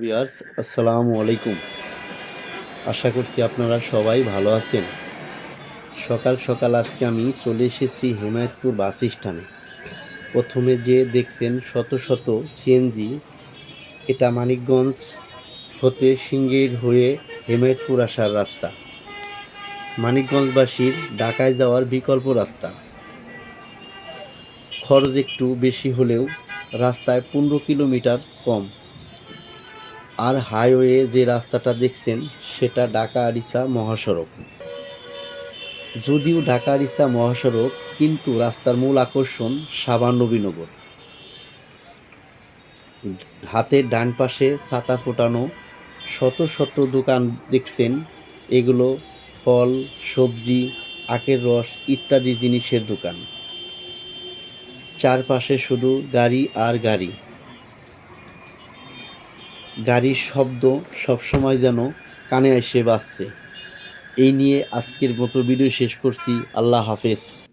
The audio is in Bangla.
ভিউয়ার্স, আসসালামু আলাইকুম। আশা করছি আপনারা সবাই ভালো আছেন। সকাল সকাল আজকে আমি চলে এসেছি হেমায়তপুর বাস স্ট্যান্ডে। প্রথমে যে দেখছেন শত শত সিএনজি, এটা মানিকগঞ্জ হতে সিঙ্গির হয়ে হেমায়তপুর আসার রাস্তা। মানিকগঞ্জবাসীর ঢাকায় যাওয়ার বিকল্প রাস্তা। খরচ একটু বেশি হলেও রাস্তায় পনেরো কিলোমিটার কম। আর হাইওয়ে যে রাস্তাটা দেখছেন, সেটা ঢাকা আরিসা মহাসড়ক। যদিও ঢাকা আরিসা মহাসড়ক, কিন্তু রাস্তার মূল আকর্ষণ সাবান নবীনগর। হাতের ডান পাশে ছাতা ফোটানো শত শত দোকান দেখছেন, এগুলো ফল, সবজি, আখের রস ইত্যাদি জিনিসের দোকান। চারপাশে শুধু গাড়ি আর গাড়ি। গাড়ির শব্দ সবসময় যেন কানে এসে বাজছে। এই নিয়ে আজকের মতো ভিডিও শেষ করছি। আল্লাহ হাফেজ।